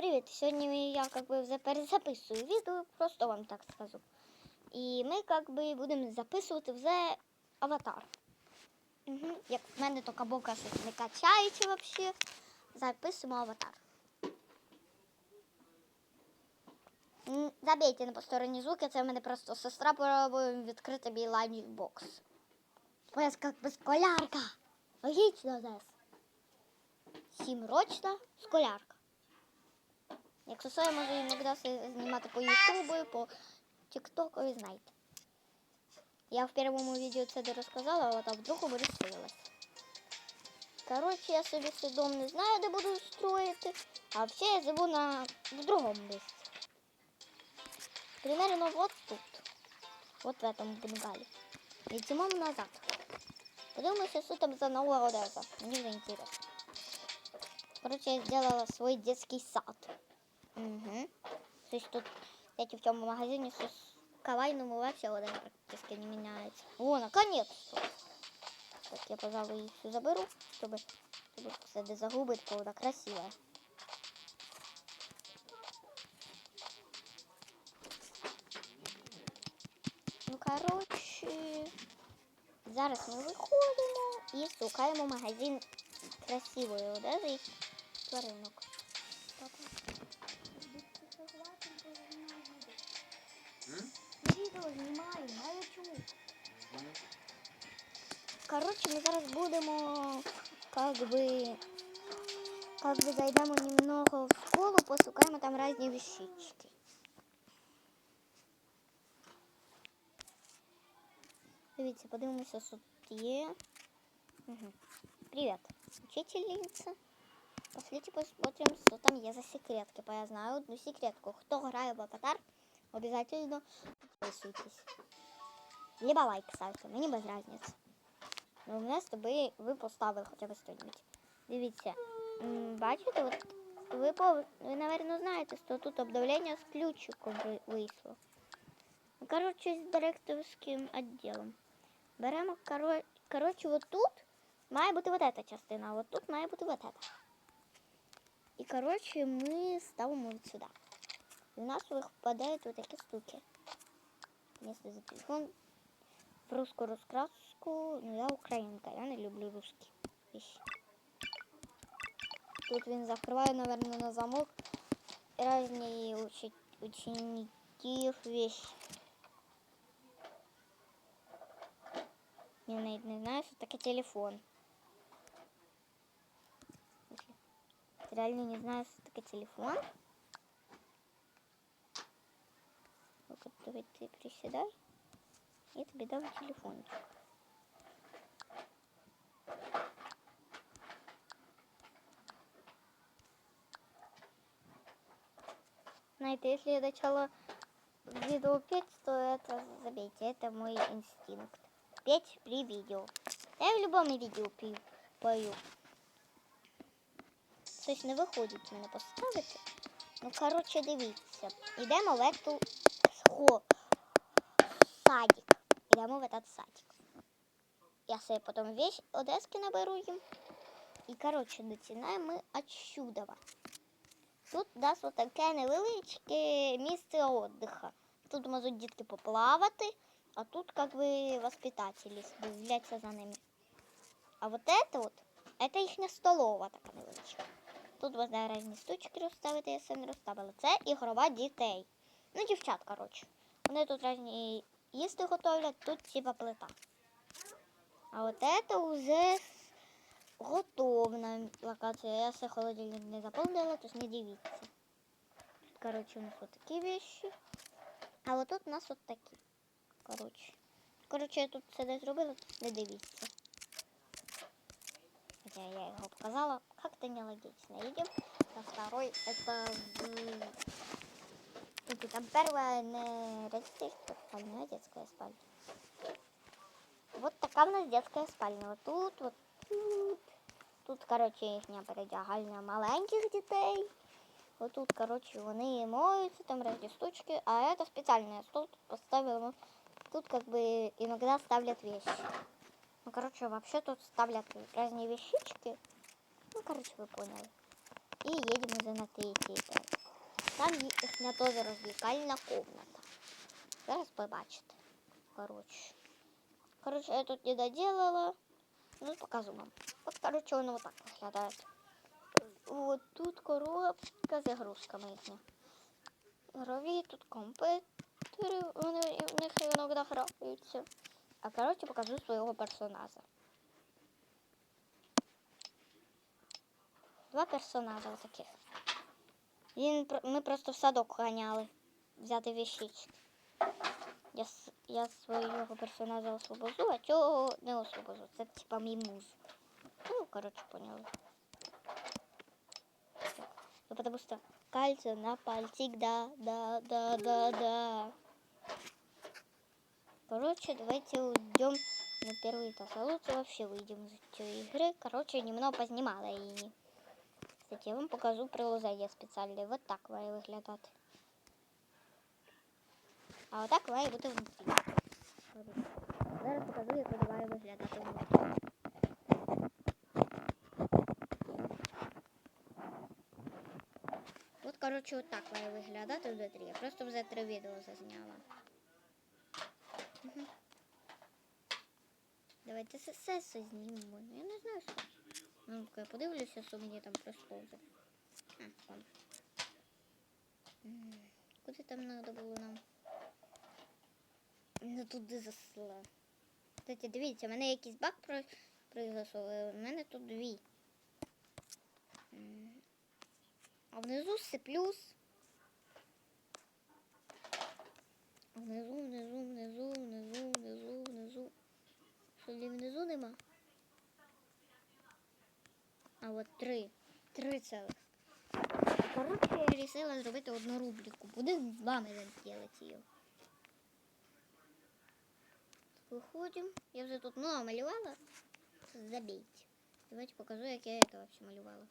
привіт! Сьогодні я как бы перезаписую відео, просто вам так скажу. І ми как би будемо записувати вже аватар. Угу. Як в мене кабока щось не качається взагалі. Записуємо аватар. М, Забейте на посторонні звуки, це в мене просто сестра пробує відкрити мій лайнбокс. Бо я як би школярка. Логічно десь. Сімрочна школярка. Якщо що, я можу іноді знімати по Ютубу, по Тіктоку, ви знаєте. Я в першому відео це не розказала, а в другому розсилилась. Коротше, я собі свій дом не знаю, де буду строїти, а взагалі я живу на в другому місці. Примерно вот тут. Вот в этом бунгале. Идем назад. Подумайте, что там за новая Одесса. Мне уже интересно. Короче, я сделала свой детский сад. Угу. То есть тут, кстати, в том магазине все кавайному вообще вода практически не меняется. О, наконец-то! Так, я, пожалуй, их всю заберу, чтобы, чтобы кстати, загубить, правда, красивая. Ну, коротше, зараз ми виходимо і шукаємо магазин красивої одежі і тваринок. Відео знімаю, маю чому. Коротше, ми зараз будемо как би как би зайдемо немного в школу, пошукаємо там різні вещички. Дивіться, подивимося, що тут є. Угу. Привет, учительница. Пошлите посмотрим, что там есть за секретки. Бо я знаю одну секретку. Кто грає в аватар, обязательно підписуйтесь. Либо лайк ставте, мені без разницы. Ну, у мене з тобою ви поставили хоча б що-нибудь. Дивіться, м, бачите, от ви, пов... ви, напевно, знаєте, що тут обновлення з ключиком ви- вийшло. Ну, Коротше, з директорським відділом. Беремо, коро... коротше, от тут має бути вот эта частина, а от тут має бути вот эта. І, коротше, ми ставимо от сюди. І у нас випадають вот такі штуки. Если за телефон в русскую раскраску, ну я українка, я не люблю русські вещи. Тут він закриває, наверное, на замок різні учи... учеників вещи. Я навіть не знаю, що таке телефон. Реально не знаю, що таке телефон. Давай ты приседай. Я тебе дам телефончик. Знаете, если я начала видео петь, то это забейте, это мой инстинкт. Петь при видео. Я в любом видео пью, пою. Щось не виходить мене поставити. Ну, коротше, дивіться. Йдемо в эту схо... садик. Йдемо в этот садик. Я себе потім весь Одески наберу їм. І, коротше, починаємо ми отсюда. Тут у нас вот таке невеличке місце отдыха. Тут можуть дітки поплавати, а тут как бы воспитателі дивляться за ними. А вот это вот, это їхня столова така невеличка. Тут можна різні штучки розставити, я все не розставила. Це ігрова дітей. Ну, дівчат, коротше. Вони тут різні їсти готовлять, тут типа плита. А от це вже готовна локація. Я все холодильник не заповнила, тож не дивіться. Коротше, у нас от такі вещи. А от тут у нас от такі. Коротше. Коротше, я тут все не зробила, не дивіться. Хотя я его показала, как-то нелогично. Идем на второй, это Эти, там первая не родительская спальня, а детская спальня. Вот такая у нас детская спальня. Вот тут, вот тут. Тут, короче, їхня передягальня маленьких дітей. Вот тут, короче, вони моються, там разные штучки. А это специальный стол поставила. Тут как бы иногда ставлят вещи. Ну, короче, вообще тут ставлят разные вещички. Ну, короче, вы поняли. И едем уже на третий этаж. Там їхня теж розвлекальна комната. Зараз побачите. Коротше. Коротше, я тут не доделала. Ну, покажу вам. От, коротше, воно вот так виглядає. Вот тут коробка з ігрушками їхня. Грові, тут комп'ютери, вони в них іноді граються. А коротше покажу свого персонажа. Два персонажа таких. Він, про- ми просто в садок ганяли. Взяти вещички. Я, с- я свого персонажа освобожу, а цього не освобожу. Це типа мій муж. Ну, коротше, поняли. Ну, потому что кольцо на пальчик, да, да, да, да, да. Короче, давайте уйдем на первый этаж. А лучше вообще выйдем из этой игры. Короче, немного познимала її. Кстати, я вам покажу приложення спеціальне. Вот так має виглядати. А отак має бути внутрі. Зараз покажу, як вона має виглядати внутрі. От, коротше, от так має виглядати внутрі. Я просто вже три відео зазняла. Мгм. Давайте все знімемо. Я не знаю, що. Ну, я подивлюся, що мені там присловно. А, вон. Куди там треба було нам? Не туди засла. Кстати, дивіться, у мене якийсь баг про... произошов. У мене тут дві. А внизу все плюс. А внизу, внизу, внизу, внизу, внизу, внизу. Що внизу нема? А от три. Три цілих. Коротше, я вирішила зробити одну рубрику. Будемо з вами робити її. Виходимо. Я вже тут много малювала. Забейте. Давайте покажу, як я это вообще малювала.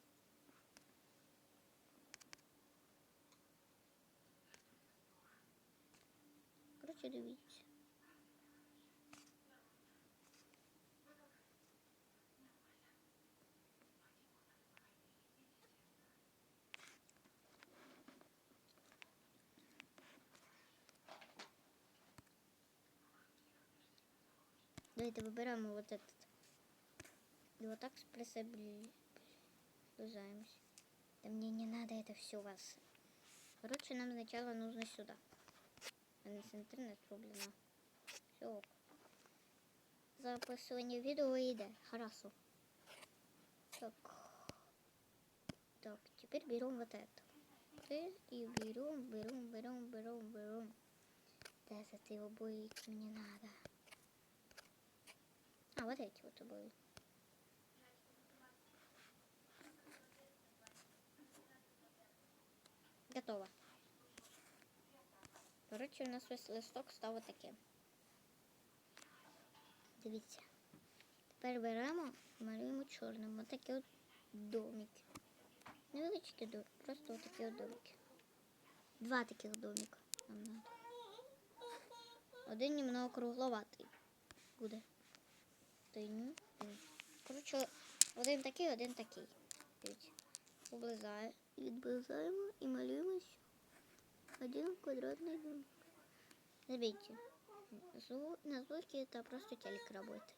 Короче, дивіться. Давайте выбираем вот этот. И вот так приближаемся. Да мне не надо это все у вас. Короче, нам сначала нужно сюда. У нас интернет проблема. Все ок. Записывание видео йде. Хорошо. Так. Так, теперь берем вот это. Ты и берем, берем, берем, берем, берем. Да, за ты обои мне надо. А, вот эти вот обои. Готово. Коротше, у нас весь листок став отаким. Дивіться. Тепер беремо малюємо чорним. Отакі от домики. Невеличкі домики, просто отакі от домики. Два таких домика нам надо. Один немного кругловатий буде. Один. Коротше, один такий, один такий. Дивіться. Облизаю. Відблизаємо і малюємо один квадратный домик. Смотрите, зву- на звуке это просто телек работает.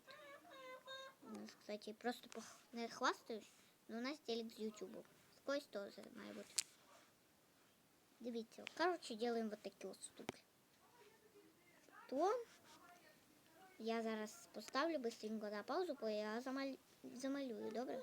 У нас, кстати, просто пох- не хвастаюсь, но у нас телек с YouTube. Сквозь тоже має бути. Дивіться, короче, делаем вот такі от штуки. То я зараз поставлю быстренько на паузу, бо я замалюю, добре?